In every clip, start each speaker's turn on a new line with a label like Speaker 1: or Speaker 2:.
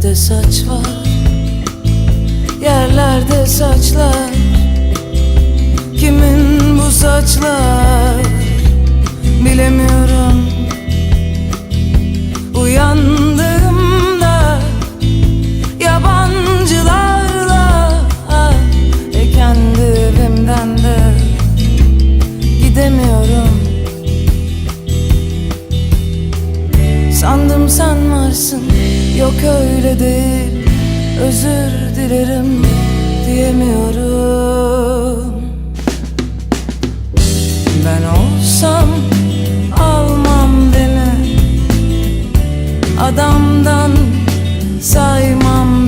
Speaker 1: Yerlerde saç var. Yerlerde saçlar. Kimin bu saçlar? Bilemiyorum Yok öyle değil Özür dilerim diyemiyorum. Ben olsam almam beni Adamdan saymam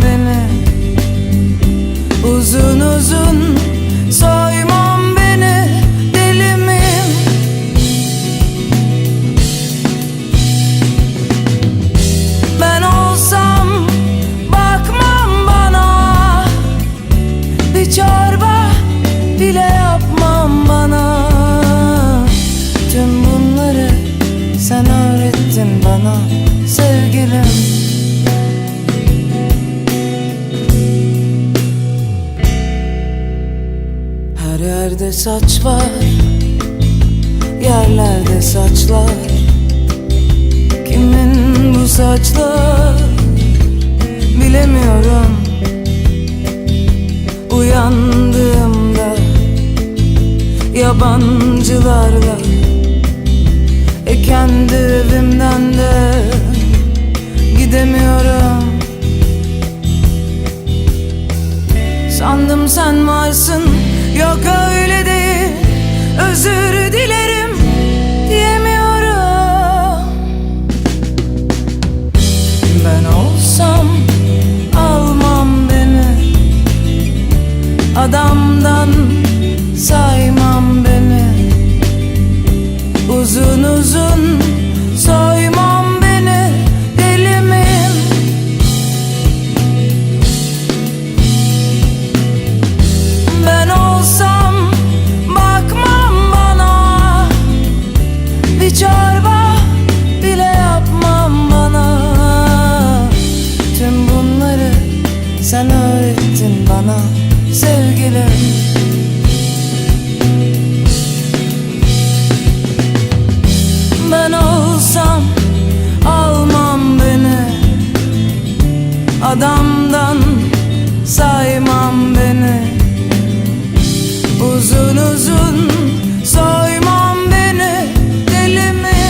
Speaker 1: sen öğrettin bana sevgilim. Her yerde saç var Yerlerde saçlar. Kimin bu saçlar? Bilemiyorum. Uyandığımda Yabancılarla kendi evimden de gidemiyorum. Sandım sen varsın yok öyle değil. Özür dilerim diyemiyorum. Ben olsam almam beni. Adamdan saymam beni uzun uzun Soymam beni deli? Ben olsam bakmam bana. Bir çorba bile yapmam bana. Tüm bunları sen öğrettin bana sevgilim. adamdan saymam beni. Uzun uzun soymam beni deli mi?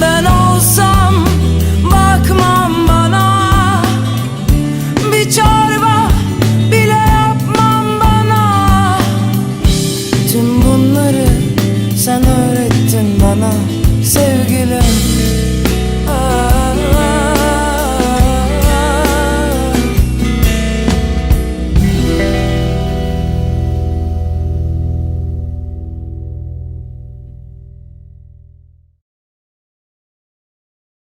Speaker 1: Ben olsam bakmam bana. Bir çorba bile yapmam bana. Tüm bunları sen öğrettin bana sevgilim